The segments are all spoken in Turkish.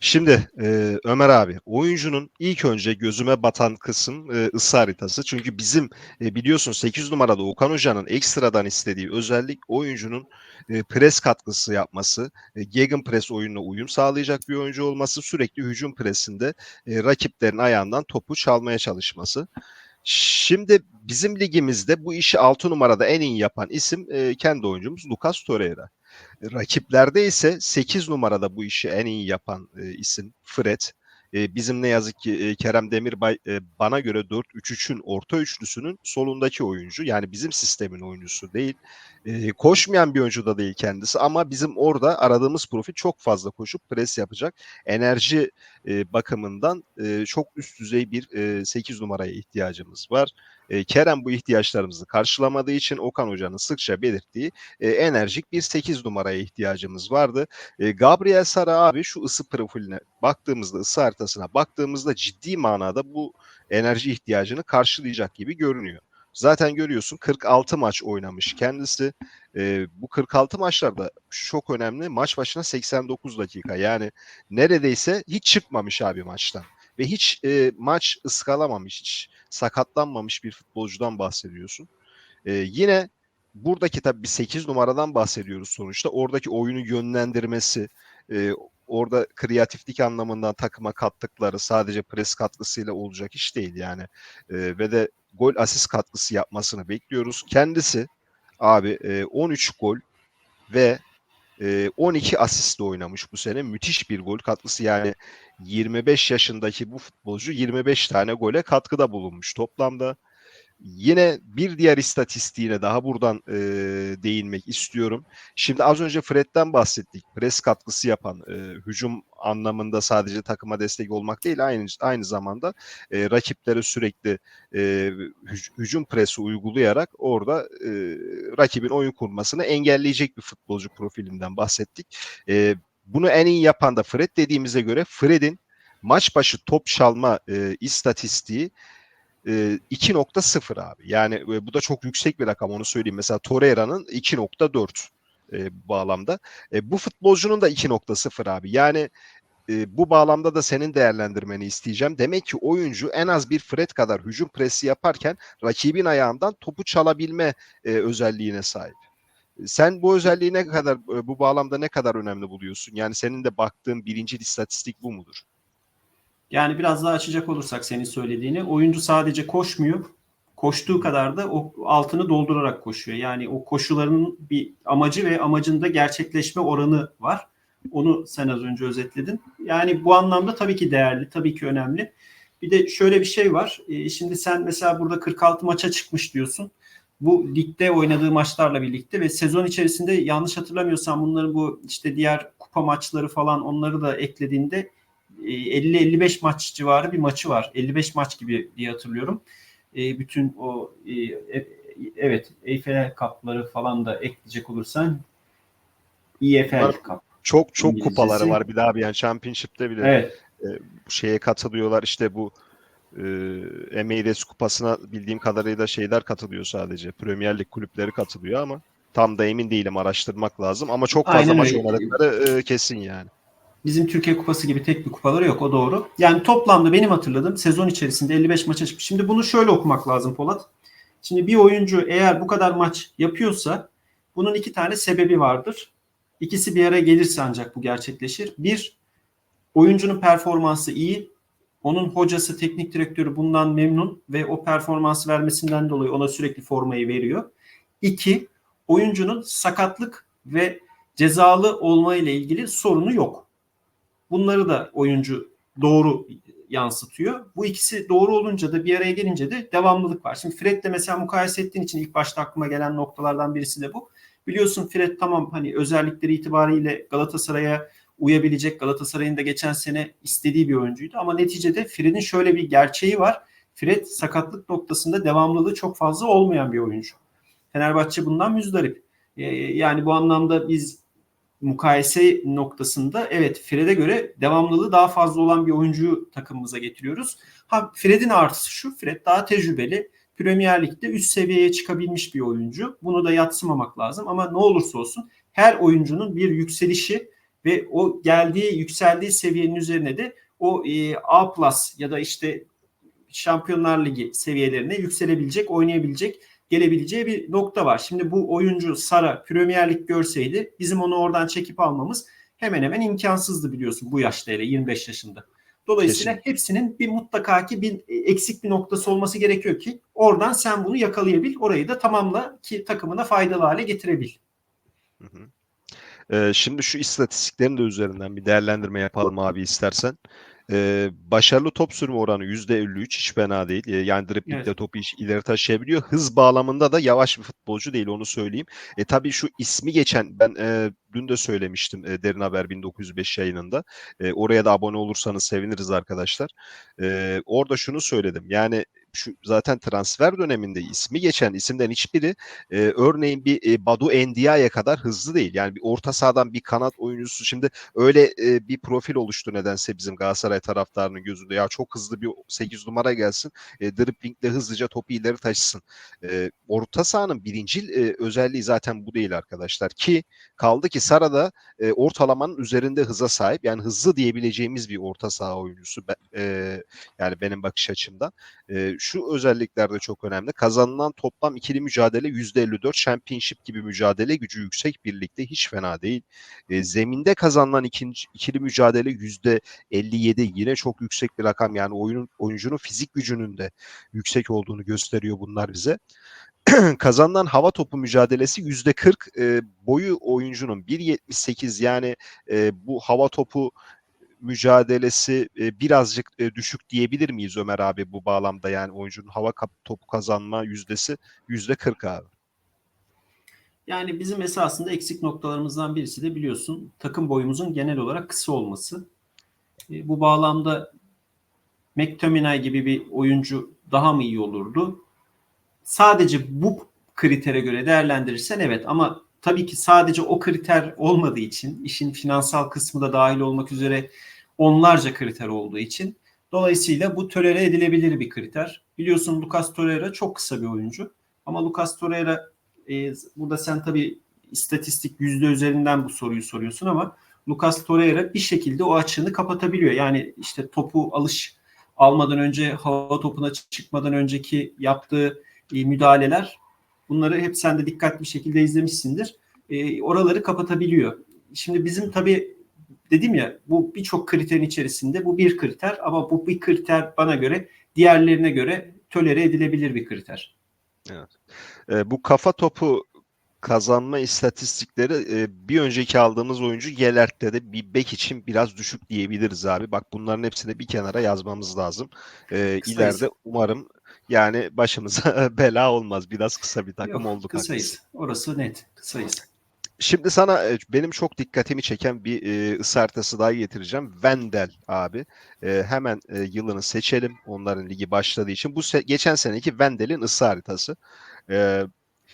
Şimdi e, Ömer abi oyuncunun ilk önce gözüme batan kısım e, ısı haritası. Çünkü bizim e, biliyorsun 8 numarada Okan Hoca'nın ekstradan istediği özellik oyuncunun e, pres katkısı yapması, e, gegen pres oyununa uyum sağlayacak bir oyuncu olması, sürekli hücum presinde e, rakiplerin ayağından topu çalmaya çalışması. Şimdi bizim ligimizde bu işi 6 numarada en iyi yapan isim e, kendi oyuncumuz Lucas Torreira. Rakiplerde ise 8 numarada bu işi en iyi yapan e, isim Fred. E, bizim ne yazık ki e, Kerem Demirbay e, bana göre 4-3-3'ün orta üçlüsünün solundaki oyuncu. Yani bizim sistemin oyuncusu değil. E, koşmayan bir oyuncu da değil kendisi ama bizim orada aradığımız profil çok fazla koşup pres yapacak. Enerji e, bakımından e, çok üst düzey bir e, 8 numaraya ihtiyacımız var. E, Kerem bu ihtiyaçlarımızı karşılamadığı için Okan Hoca'nın sıkça belirttiği e, enerjik bir 8 numaraya ihtiyacımız vardı. E, Gabriel Sara abi şu ısı profiline baktığımızda, ısı haritasına baktığımızda ciddi manada bu enerji ihtiyacını karşılayacak gibi görünüyor. Zaten görüyorsun 46 maç oynamış kendisi. E, bu 46 maçlarda çok önemli maç başına 89 dakika yani neredeyse hiç çıkmamış abi maçtan ve hiç e, maç ıskalamamış, hiç sakatlanmamış bir futbolcudan bahsediyorsun. E, yine buradaki tabii bir 8 numaradan bahsediyoruz sonuçta. Oradaki oyunu yönlendirmesi, e, orada kreatiflik anlamından takıma kattıkları sadece pres katkısıyla olacak iş değil yani. E, ve de gol asist katkısı yapmasını bekliyoruz. Kendisi abi e, 13 gol ve e, 12 asistle oynamış bu sene. Müthiş bir gol katkısı yani 25 yaşındaki bu futbolcu 25 tane gole katkıda bulunmuş toplamda. Yine bir diğer istatistiğine daha buradan e, değinmek istiyorum. Şimdi az önce Fred'den bahsettik. Pres katkısı yapan, e, hücum anlamında sadece takıma destek olmak değil, aynı aynı zamanda e, rakiplere sürekli e, hücum presi uygulayarak orada e, rakibin oyun kurmasını engelleyecek bir futbolcu profilinden bahsettik. E, bunu en iyi yapan da Fred dediğimize göre Fred'in maç başı top çalma e, istatistiği 2.0 abi. Yani bu da çok yüksek bir rakam onu söyleyeyim. Mesela Torreira'nın 2.4 e, bağlamda. E, bu futbolcunun da 2.0 abi. Yani e, bu bağlamda da senin değerlendirmeni isteyeceğim. Demek ki oyuncu en az bir Fred kadar hücum presi yaparken rakibin ayağından topu çalabilme e, özelliğine sahip. Sen bu özelliği ne kadar bu bağlamda ne kadar önemli buluyorsun? Yani senin de baktığın birinci istatistik bu mudur? Yani biraz daha açacak olursak senin söylediğini oyuncu sadece koşmuyor. Koştuğu kadar da o altını doldurarak koşuyor. Yani o koşuların bir amacı ve amacında gerçekleşme oranı var. Onu sen az önce özetledin. Yani bu anlamda tabii ki değerli, tabii ki önemli. Bir de şöyle bir şey var. Ee, şimdi sen mesela burada 46 maça çıkmış diyorsun. Bu ligde oynadığı maçlarla birlikte ve sezon içerisinde yanlış hatırlamıyorsam bunların bu işte diğer kupa maçları falan onları da eklediğinde 50-55 maç civarı bir maçı var. 55 maç gibi diye hatırlıyorum. E, bütün o e, e evet EFL kapları falan da ekleyecek olursan EFL kap. Çok çok İngilizcesi. kupaları var bir daha bir yani Championship'te bile evet. e, şeye katılıyorlar işte bu e, Emirates kupasına bildiğim kadarıyla şeyler katılıyor sadece. Premier Lig kulüpleri katılıyor ama tam da emin değilim araştırmak lazım ama çok fazla Aynen maç oynadıkları e, kesin yani. Bizim Türkiye Kupası gibi tek bir kupaları yok o doğru. Yani toplamda benim hatırladığım sezon içerisinde 55 maça çıkmış. Şimdi bunu şöyle okumak lazım Polat. Şimdi bir oyuncu eğer bu kadar maç yapıyorsa bunun iki tane sebebi vardır. İkisi bir araya gelirse ancak bu gerçekleşir. Bir, oyuncunun performansı iyi. Onun hocası, teknik direktörü bundan memnun ve o performansı vermesinden dolayı ona sürekli formayı veriyor. İki, oyuncunun sakatlık ve cezalı olma ile ilgili sorunu yok. Bunları da oyuncu doğru yansıtıyor. Bu ikisi doğru olunca da bir araya gelince de devamlılık var. Şimdi Fred'le mesela mukayese ettiğin için ilk başta aklıma gelen noktalardan birisi de bu. Biliyorsun Fred tamam hani özellikleri itibariyle Galatasaray'a uyabilecek Galatasaray'ın da geçen sene istediği bir oyuncuydu ama neticede Fred'in şöyle bir gerçeği var. Fred sakatlık noktasında devamlılığı çok fazla olmayan bir oyuncu. Fenerbahçe bundan müzdarip. Ee, yani bu anlamda biz mukayese noktasında evet Fred'e göre devamlılığı daha fazla olan bir oyuncuyu takımımıza getiriyoruz. Ha Fred'in artısı şu. Fred daha tecrübeli. Premier Lig'de üst seviyeye çıkabilmiş bir oyuncu. Bunu da yatsımamak lazım ama ne olursa olsun her oyuncunun bir yükselişi ve o geldiği yükseldiği seviyenin üzerine de o e, A ya da işte Şampiyonlar Ligi seviyelerine yükselebilecek, oynayabilecek, gelebileceği bir nokta var. Şimdi bu oyuncu Sara Premier Lig görseydi bizim onu oradan çekip almamız hemen hemen imkansızdı biliyorsun bu yaşta hele 25 yaşında. Dolayısıyla Kesinlikle. hepsinin bir mutlaka ki bir eksik bir noktası olması gerekiyor ki oradan sen bunu yakalayabil, orayı da tamamla ki takımına faydalı hale getirebil. Hı hı. Ee, şimdi şu istatistiklerin de üzerinden bir değerlendirme yapalım abi istersen. Ee, başarılı top sürme oranı %53 hiç fena değil. Ee, yani driplingde Evet. topu iş- ileri taşıyabiliyor. Hız bağlamında da yavaş bir futbolcu değil onu söyleyeyim. E tabii şu ismi geçen ben e, dün de söylemiştim e, Derin Haber 1905 yayınında. E, oraya da abone olursanız seviniriz arkadaşlar. E, orada şunu söyledim. Yani şu zaten transfer döneminde ismi geçen isimden hiçbiri e, örneğin bir e, Badu Endia'ya kadar hızlı değil. Yani bir orta sahadan bir kanat oyuncusu şimdi öyle e, bir profil oluştu nedense bizim Galatasaray taraftarının gözünde. Ya çok hızlı bir 8 numara gelsin. E, driblingle hızlıca topu ileri taşısın. E, orta sahanın birincil e, özelliği zaten bu değil arkadaşlar. Ki kaldı ki Sara da e, ortalamanın üzerinde hıza sahip. Yani hızlı diyebileceğimiz bir orta saha oyuncusu. E, yani benim bakış açımdan. E, şu özellikler de çok önemli. Kazanılan toplam ikili mücadele %54. Championship gibi mücadele gücü yüksek birlikte hiç fena değil. E, zeminde kazanılan ikinci, ikili mücadele %57 yine çok yüksek bir rakam. Yani oyunun oyuncunun fizik gücünün de yüksek olduğunu gösteriyor bunlar bize. Kazanılan hava topu mücadelesi %40. E, boyu oyuncunun 1.78 yani e, bu hava topu mücadelesi e, birazcık e, düşük diyebilir miyiz Ömer abi bu bağlamda yani oyuncunun hava topu kazanma yüzdesi yüzde 40 abi. Yani bizim esasında eksik noktalarımızdan birisi de biliyorsun takım boyumuzun genel olarak kısa olması. E, bu bağlamda McTominay gibi bir oyuncu daha mı iyi olurdu? Sadece bu kritere göre değerlendirirsen evet ama tabii ki sadece o kriter olmadığı için işin finansal kısmı da dahil olmak üzere onlarca kriter olduğu için dolayısıyla bu tolere edilebilir bir kriter. Biliyorsun Lucas Torreira çok kısa bir oyuncu ama Lucas Torreira e, burada sen tabii istatistik yüzde üzerinden bu soruyu soruyorsun ama Lucas Torreira bir şekilde o açığını kapatabiliyor. Yani işte topu alış almadan önce hava topuna çıkmadan önceki yaptığı e, müdahaleler bunları hep sen de dikkatli bir şekilde izlemişsindir. E, oraları kapatabiliyor. Şimdi bizim tabii dedim ya bu birçok kriterin içerisinde bu bir kriter ama bu bir kriter bana göre diğerlerine göre tolere edilebilir bir kriter. E, bu kafa topu kazanma istatistikleri e, bir önceki aldığımız oyuncu Yelert'te de bir bek için biraz düşük diyebiliriz abi. Bak bunların hepsini bir kenara yazmamız lazım. E, ileride umarım yani başımıza bela olmaz. Biraz kısa bir takım Yok, olduk. Kısayız. haklısın. Orası net. Kısayız. Şimdi sana e, benim çok dikkatimi çeken bir e, ısı haritası daha getireceğim. Vendel abi. E, hemen e, yılını seçelim. Onların ligi başladığı için. Bu se- geçen seneki Vendel'in ısı haritası. E,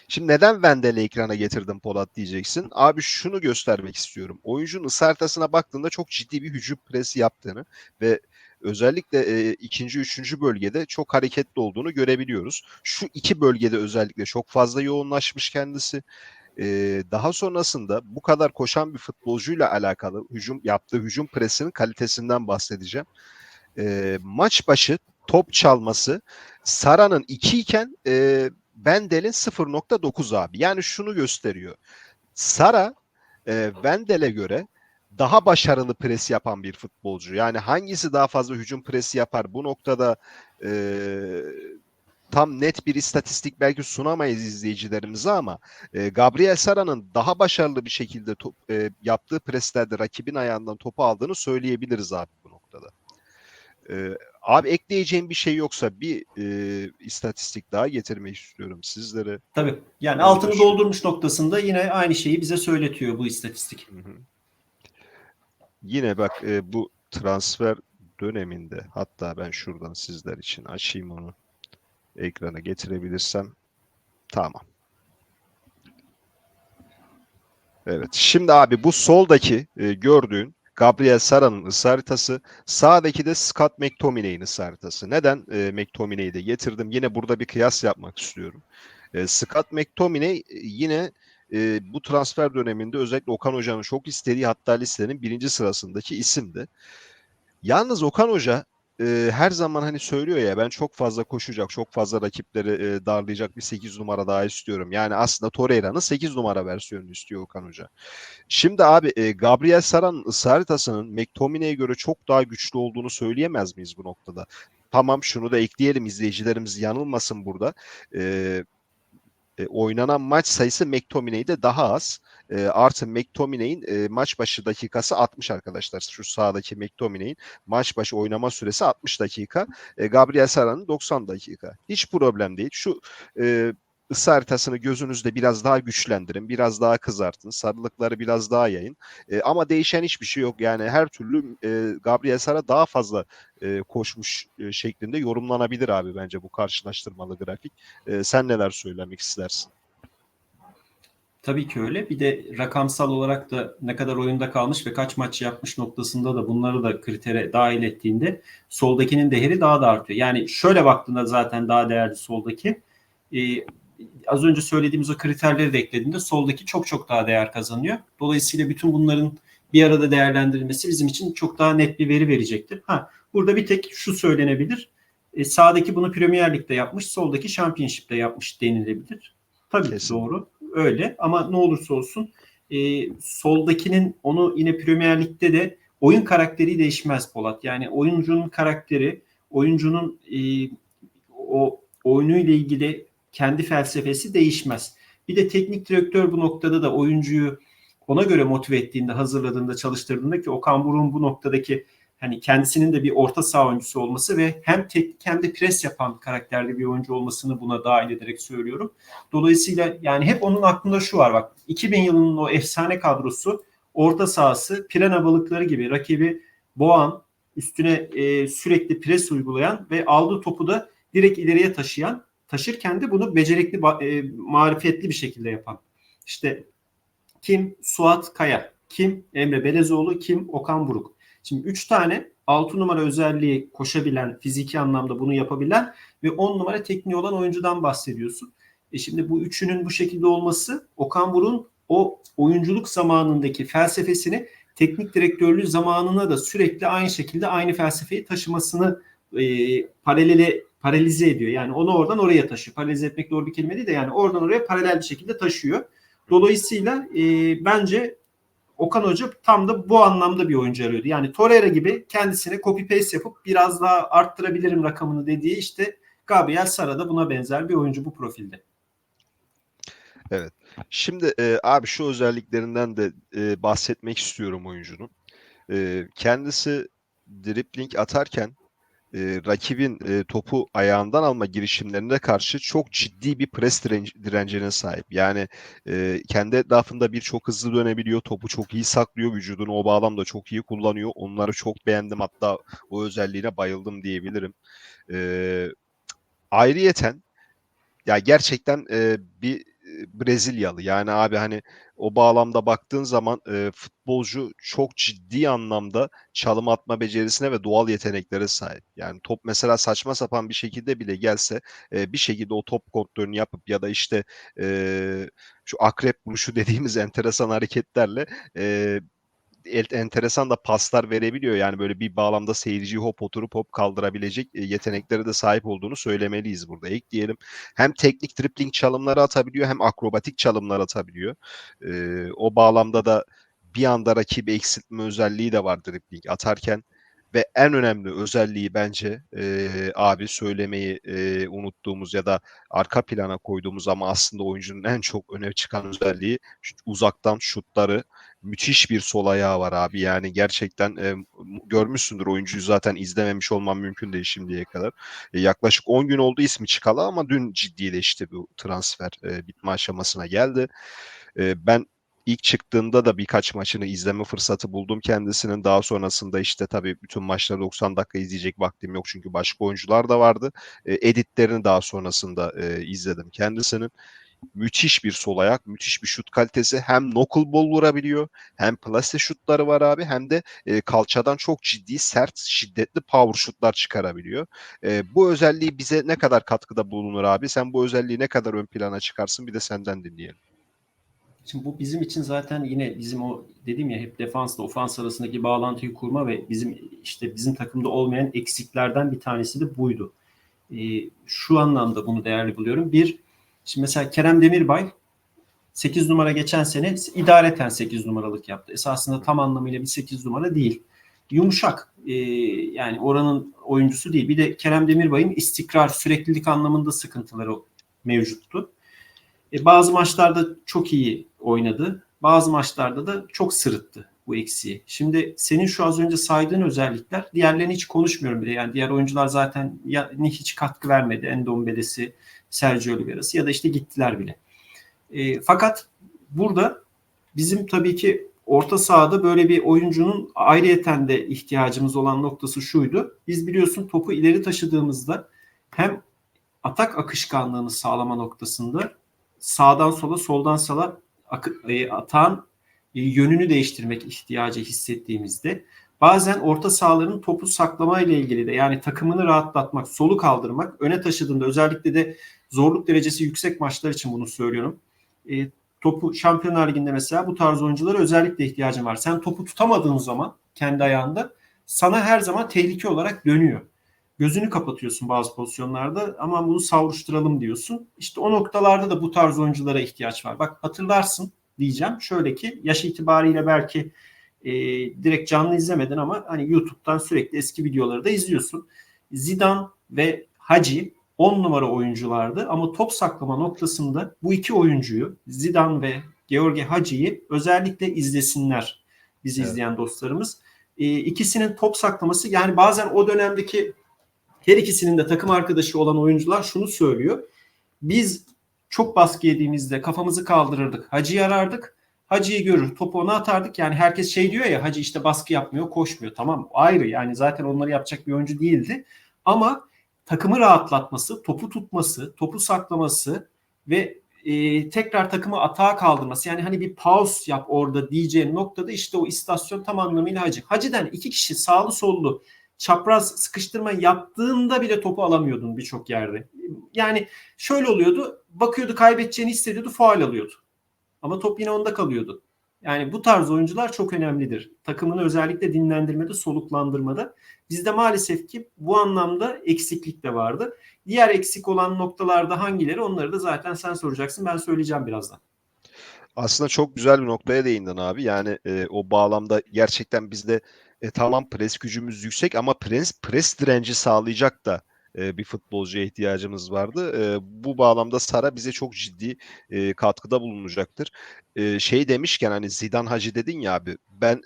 şimdi neden Vendel'i ekrana getirdim Polat diyeceksin. Abi şunu göstermek istiyorum. Oyuncunun ısı haritasına baktığında çok ciddi bir hücum presi yaptığını ve özellikle e, ikinci, üçüncü bölgede çok hareketli olduğunu görebiliyoruz. Şu iki bölgede özellikle çok fazla yoğunlaşmış kendisi. Ee, daha sonrasında bu kadar koşan bir futbolcuyla alakalı hücum yaptığı hücum presinin kalitesinden bahsedeceğim. Ee, maç başı top çalması Sara'nın 2 iken e, Bendel'in 0.9 abi. Yani şunu gösteriyor. Sara e, Bendel'e göre daha başarılı pres yapan bir futbolcu. Yani hangisi daha fazla hücum presi yapar? Bu noktada e, tam net bir istatistik belki sunamayız izleyicilerimize ama e, Gabriel Sara'nın daha başarılı bir şekilde top, e, yaptığı preslerde rakibin ayağından topu aldığını söyleyebiliriz abi bu noktada. E, abi ekleyeceğim bir şey yoksa bir e, istatistik daha getirmek istiyorum sizlere. Tabii. Yani altını doldurmuş noktasında yine aynı şeyi bize söyletiyor bu istatistik. Hı hı. Yine bak e, bu transfer döneminde hatta ben şuradan sizler için açayım onu ekrana getirebilirsem tamam. Evet. Şimdi abi bu soldaki e, gördüğün Gabriel Sara'nın ısı. Sağdaki de Scott McTominay'in ısı. Neden e, McTominay'i de getirdim? Yine burada bir kıyas yapmak istiyorum. E, Scott McTominay e, yine e, bu transfer döneminde özellikle Okan Hoca'nın çok istediği hatta listenin birinci sırasındaki isimdi. Yalnız Okan Hoca e, her zaman hani söylüyor ya ben çok fazla koşacak, çok fazla rakipleri e, darlayacak bir 8 numara daha istiyorum. Yani aslında Torreira'nın 8 numara versiyonunu istiyor Okan Hoca. Şimdi abi e, Gabriel Sara'nın ısı haritasının McTominay'e göre çok daha güçlü olduğunu söyleyemez miyiz bu noktada? Tamam şunu da ekleyelim izleyicilerimiz yanılmasın burada. E, e, oynanan maç sayısı McTominay'de daha az. E, artı McTominay'in e, maç başı dakikası 60 arkadaşlar. Şu sağdaki McTominay'in maç başı oynama süresi 60 dakika. E, Gabriel Sara'nın 90 dakika. Hiç problem değil. Şu e, ısı haritasını gözünüzde biraz daha güçlendirin, biraz daha kızartın, sarılıkları biraz daha yayın. E, ama değişen hiçbir şey yok. Yani her türlü e, Gabriel Sara daha fazla e, koşmuş e, şeklinde yorumlanabilir abi bence bu karşılaştırmalı grafik. E, sen neler söylemek istersin? Tabii ki öyle. Bir de rakamsal olarak da ne kadar oyunda kalmış ve kaç maç yapmış noktasında da bunları da kritere dahil ettiğinde soldakinin değeri daha da artıyor. Yani şöyle baktığında zaten daha değerli soldaki. Ee, az önce söylediğimiz o kriterleri de eklediğinde soldaki çok çok daha değer kazanıyor. Dolayısıyla bütün bunların bir arada değerlendirilmesi bizim için çok daha net bir veri verecektir. Ha, burada bir tek şu söylenebilir. E, sağdaki bunu Premier Lig'de yapmış, soldaki Championship'te yapmış denilebilir. Tabii Kesin. doğru. Öyle ama ne olursa olsun e, soldakinin onu yine Premier Lig'de de oyun karakteri değişmez Polat. Yani oyuncunun karakteri, oyuncunun e, o oyunuyla ilgili kendi felsefesi değişmez. Bir de teknik direktör bu noktada da oyuncuyu ona göre motive ettiğinde, hazırladığında, çalıştırdığında ki Okan Buruk'un bu noktadaki hani kendisinin de bir orta saha oyuncusu olması ve hem teknik hem de pres yapan karakterde bir oyuncu olmasını buna dahil ederek söylüyorum. Dolayısıyla yani hep onun aklında şu var bak 2000 yılının o efsane kadrosu orta sahası pirana balıkları gibi rakibi boğan, üstüne e, sürekli pres uygulayan ve aldığı topu da direkt ileriye taşıyan, taşırken de bunu becerikli, e, marifetli bir şekilde yapan. İşte kim Suat Kaya, kim Emre Belezoğlu, kim Okan Buruk. Şimdi 3 tane 6 numara özelliği koşabilen, fiziki anlamda bunu yapabilen ve 10 numara tekniği olan oyuncudan bahsediyorsun. E şimdi bu üçünün bu şekilde olması Okan Buruk'un o oyunculuk zamanındaki felsefesini teknik direktörlüğü zamanına da sürekli aynı şekilde aynı felsefeyi taşımasını e, paralele paralize ediyor. Yani onu oradan oraya taşıyor. Paralize etmek doğru bir kelime değil de yani oradan oraya paralel bir şekilde taşıyor. Dolayısıyla e, bence Okan Hoca tam da bu anlamda bir oyuncu arıyordu. Yani Torreira gibi kendisine copy paste yapıp biraz daha arttırabilirim rakamını dediği işte Gabriel Sara da buna benzer bir oyuncu bu profilde. Evet. Şimdi e, abi şu özelliklerinden de e, bahsetmek istiyorum oyuncunun. E, kendisi dribbling atarken e, rakibin e, topu ayağından alma girişimlerine karşı çok ciddi bir pres direnci, direncine sahip. Yani e, kendi etrafında bir çok hızlı dönebiliyor, topu çok iyi saklıyor, vücudunu o bağlamda çok iyi kullanıyor. Onları çok beğendim hatta o özelliğine bayıldım diyebilirim. E, ayrıyeten ya gerçekten e, bir Brezilyalı. Yani abi hani o bağlamda baktığın zaman e, futbolcu çok ciddi anlamda çalım atma becerisine ve doğal yeteneklere sahip. Yani top mesela saçma sapan bir şekilde bile gelse e, bir şekilde o top kontrolünü yapıp ya da işte e, şu akrep vuruşu dediğimiz enteresan hareketlerle e, enteresan da paslar verebiliyor. Yani böyle bir bağlamda seyirciyi hop oturup hop kaldırabilecek e, yeteneklere de sahip olduğunu söylemeliyiz burada. Ekleyelim. Hem teknik tripling çalımları atabiliyor hem akrobatik çalımlar atabiliyor. Ee, o bağlamda da bir anda rakibi eksiltme özelliği de var dripling atarken ve en önemli özelliği bence e, abi söylemeyi e, unuttuğumuz ya da arka plana koyduğumuz ama aslında oyuncunun en çok öne çıkan özelliği uzaktan şutları müthiş bir sol ayağı var abi. Yani gerçekten e, görmüşsündür oyuncuyu zaten izlememiş olmam mümkün değil şimdiye kadar. E, yaklaşık 10 gün oldu ismi çıkalı ama dün ciddileşti bu transfer. E, bitme aşamasına geldi. E, ben ilk çıktığında da birkaç maçını izleme fırsatı buldum kendisinin. Daha sonrasında işte tabii bütün maçları 90 dakika izleyecek vaktim yok çünkü başka oyuncular da vardı. E, editlerini daha sonrasında e, izledim kendisinin müthiş bir sol ayak, müthiş bir şut kalitesi. Hem knuckleball vurabiliyor, hem plase şutları var abi, hem de e, kalçadan çok ciddi, sert, şiddetli power şutlar çıkarabiliyor. E, bu özelliği bize ne kadar katkıda bulunur abi? Sen bu özelliği ne kadar ön plana çıkarsın? Bir de senden dinleyelim. Şimdi bu bizim için zaten yine bizim o dedim ya hep defansla ofans arasındaki bağlantıyı kurma ve bizim işte bizim takımda olmayan eksiklerden bir tanesi de buydu. Ee, şu anlamda bunu değerli buluyorum. Bir, şimdi mesela Kerem Demirbay 8 numara geçen sene idareten 8 numaralık yaptı. Esasında tam anlamıyla bir 8 numara değil. Yumuşak. Ee, yani oranın oyuncusu değil. Bir de Kerem Demirbay'ın istikrar, süreklilik anlamında sıkıntıları mevcuttu. E, bazı maçlarda çok iyi oynadı. Bazı maçlarda da çok sırıttı bu eksiği. Şimdi senin şu az önce saydığın özellikler diğerlerini hiç konuşmuyorum bile. Yani diğer oyuncular zaten ya hiç katkı vermedi. Endombele'si, Sergio Oliveira'sı ya da işte gittiler bile. E, fakat burada bizim tabii ki orta sahada böyle bir oyuncunun ayrıyeten de ihtiyacımız olan noktası şuydu. Biz biliyorsun topu ileri taşıdığımızda hem atak akışkanlığını sağlama noktasında sağdan sola soldan sağa e, atağın e, yönünü değiştirmek ihtiyacı hissettiğimizde bazen orta sahaların topu saklama ile ilgili de yani takımını rahatlatmak, solu kaldırmak, öne taşıdığında özellikle de zorluk derecesi yüksek maçlar için bunu söylüyorum. E, topu Şampiyonlar Ligi'nde mesela bu tarz oyunculara özellikle ihtiyacın var. Sen topu tutamadığın zaman kendi ayağında sana her zaman tehlike olarak dönüyor. Gözünü kapatıyorsun bazı pozisyonlarda ama bunu savruşturalım diyorsun. İşte o noktalarda da bu tarz oyunculara ihtiyaç var. Bak hatırlarsın diyeceğim. Şöyle ki yaş itibariyle belki e, direkt canlı izlemedin ama hani YouTube'dan sürekli eski videoları da izliyorsun. Zidane ve Hacı 10 numara oyunculardı ama top saklama noktasında bu iki oyuncuyu Zidane ve George Hacı'yı özellikle izlesinler bizi evet. izleyen dostlarımız. E, ikisinin top saklaması yani bazen o dönemdeki her ikisinin de takım arkadaşı olan oyuncular şunu söylüyor. Biz çok baskı yediğimizde kafamızı kaldırırdık. Hacı'yı arardık. Hacı'yı görür. Topu ona atardık. Yani herkes şey diyor ya Hacı işte baskı yapmıyor, koşmuyor. Tamam ayrı yani zaten onları yapacak bir oyuncu değildi. Ama takımı rahatlatması, topu tutması, topu saklaması ve e, tekrar takımı atağa kaldırması. Yani hani bir pause yap orada diyeceğin noktada işte o istasyon tam anlamıyla Hacı. Hacı'den iki kişi sağlı sollu çapraz sıkıştırma yaptığında bile topu alamıyordun birçok yerde. Yani şöyle oluyordu. Bakıyordu kaybedeceğini hissediyordu. Faal alıyordu. Ama top yine onda kalıyordu. Yani bu tarz oyuncular çok önemlidir. Takımını özellikle dinlendirmede, soluklandırmada. Bizde maalesef ki bu anlamda eksiklik de vardı. Diğer eksik olan noktalarda hangileri onları da zaten sen soracaksın. Ben söyleyeceğim birazdan. Aslında çok güzel bir noktaya değindin abi. Yani e, o bağlamda gerçekten bizde e, tamam pres gücümüz yüksek ama pres, pres direnci sağlayacak da e, bir futbolcuya ihtiyacımız vardı. E, bu bağlamda Sara bize çok ciddi e, katkıda bulunacaktır. Şey demişken hani Zidane Hacı dedin ya abi ben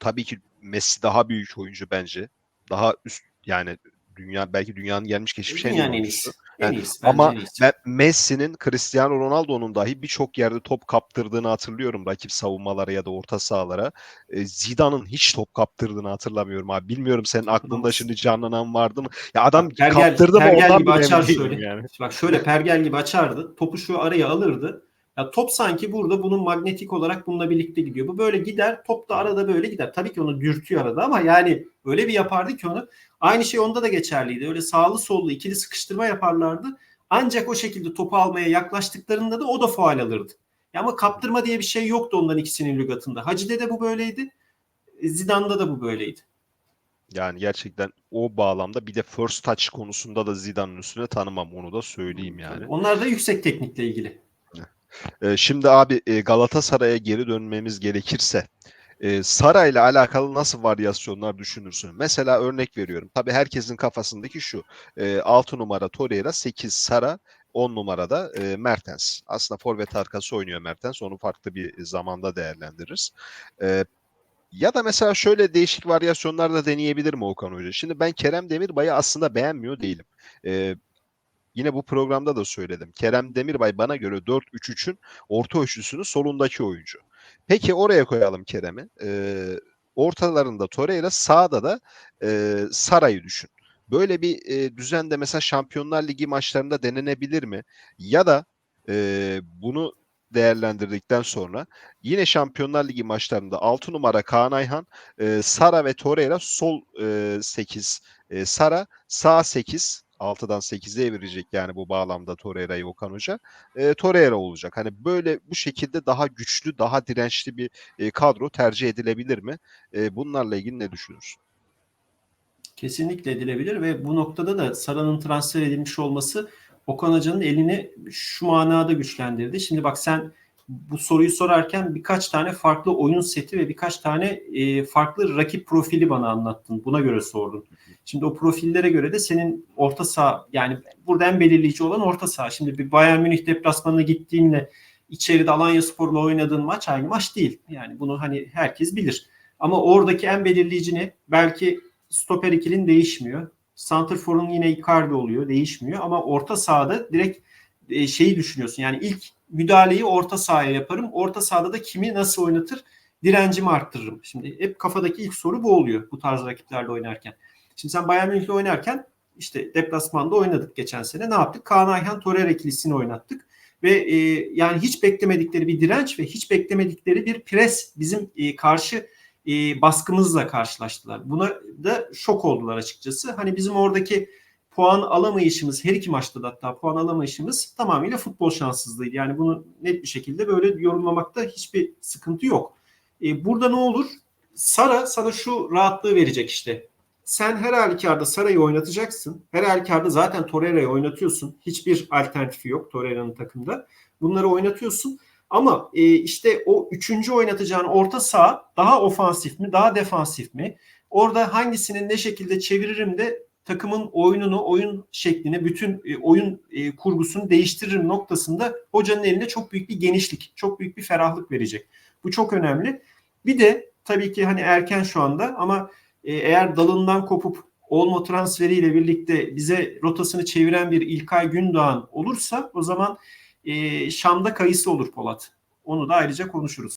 tabii ki Messi daha büyük oyuncu bence. Daha üst yani dünya belki dünyanın gelmiş geçmiş en iyi oyuncusu. Yani, iyisi, ama ben Messi'nin Cristiano Ronaldo'nun dahi birçok yerde top kaptırdığını hatırlıyorum rakip savunmalara ya da orta sahalara. E, Zidane'ın hiç top kaptırdığını hatırlamıyorum abi. Bilmiyorum senin aklında şimdi canlanan vardı mı? Ya adam pergel, kaptırdı pergel mı ondan gibi açar şöyle. Yani. Bak şöyle pergel gibi açardı. Topu şu araya alırdı. Ya top sanki burada bunun magnetik olarak bununla birlikte gidiyor. Bu böyle gider. Top da arada böyle gider. Tabii ki onu dürtüyor arada ama yani öyle bir yapardı ki onu. Aynı şey onda da geçerliydi. Öyle sağlı sollu ikili sıkıştırma yaparlardı. Ancak o şekilde topu almaya yaklaştıklarında da o da faal alırdı. Ya ama kaptırma diye bir şey yoktu onların ikisinin lügatında. Hacı'de de bu böyleydi. Zidane'da da bu böyleydi. Yani gerçekten o bağlamda bir de first touch konusunda da Zidane'ın üstüne tanımam onu da söyleyeyim yani. Onlar da yüksek teknikle ilgili. Şimdi abi Galatasaray'a geri dönmemiz gerekirse Sara ile alakalı nasıl varyasyonlar düşünürsün? Mesela örnek veriyorum. Tabii herkesin kafasındaki şu. 6 numara Torreira, 8 Sara, 10 numarada e, Mertens. Aslında forvet arkası oynuyor Mertens. Onu farklı bir zamanda değerlendiririz. E, ya da mesela şöyle değişik varyasyonlar da deneyebilir mi Okan Hoca? Şimdi ben Kerem Demirbay'ı aslında beğenmiyor değilim. E, Yine bu programda da söyledim. Kerem Demirbay bana göre 4-3-3'ün orta üçlüsünün solundaki oyuncu. Peki oraya koyalım Kerem'i. Ee, ortalarında Torreira, sağda da e, Saray'ı düşün. Böyle bir e, düzende mesela Şampiyonlar Ligi maçlarında denenebilir mi? Ya da e, bunu değerlendirdikten sonra yine Şampiyonlar Ligi maçlarında 6 numara Kaan Ayhan, e, Sara ve Torreira sol e, 8 e, Sara, sağ 8 6'dan 8'e evirecek yani bu bağlamda Torreira'yı Okan Hoca. E, Torreira olacak. Hani böyle bu şekilde daha güçlü, daha dirençli bir e, kadro tercih edilebilir mi? E, bunlarla ilgili ne düşünürsün? Kesinlikle edilebilir ve bu noktada da Sara'nın transfer edilmiş olması Okan Hoca'nın elini şu manada güçlendirdi. Şimdi bak sen bu soruyu sorarken birkaç tane farklı oyun seti ve birkaç tane e, farklı rakip profili bana anlattın. Buna göre sordun. Şimdi o profillere göre de senin orta saha yani burada en belirleyici olan orta saha. Şimdi bir Bayern Münih deplasmanına gittiğinle içeride Alanya Spor'la oynadığın maç aynı maç değil. Yani bunu hani herkes bilir. Ama oradaki en belirleyici ne? Belki stoper ikilin değişmiyor. Santrfor'un yine Icardi oluyor, değişmiyor ama orta sahada direkt e, şeyi düşünüyorsun. Yani ilk müdahaleyi orta sahaya yaparım. Orta sahada da kimi nasıl oynatır? Direncimi arttırırım. Şimdi hep kafadaki ilk soru bu oluyor bu tarz rakiplerle oynarken. Şimdi sen Bayern Münih'le oynarken işte deplasmanda oynadık geçen sene. Ne yaptık? Kaan Ayhan Torreira ikilisini oynattık. Ve e, yani hiç beklemedikleri bir direnç ve hiç beklemedikleri bir pres bizim e, karşı e, baskımızla karşılaştılar. Buna da şok oldular açıkçası. Hani bizim oradaki puan alamayışımız, her iki maçta da hatta puan alamayışımız tamamıyla futbol şanssızlığıydı. Yani bunu net bir şekilde böyle yorumlamakta hiçbir sıkıntı yok. E, burada ne olur? Sara sana şu rahatlığı verecek işte. Sen her halükarda Sara'yı oynatacaksın. Her halükarda zaten Torreira'yı oynatıyorsun. Hiçbir alternatifi yok Torreira'nın takımda. Bunları oynatıyorsun. Ama e, işte o üçüncü oynatacağın orta saha daha ofansif mi, daha defansif mi? Orada hangisini ne şekilde çeviririm de takımın oyununu, oyun şeklini, bütün e, oyun e, kurgusunu değiştiririm noktasında hocanın elinde çok büyük bir genişlik, çok büyük bir ferahlık verecek. Bu çok önemli. Bir de tabii ki hani erken şu anda ama e, eğer dalından kopup Olmo transferiyle birlikte bize rotasını çeviren bir İlkay Gündoğan olursa o zaman Şam'da kayısı olur Polat. Onu da ayrıca konuşuruz.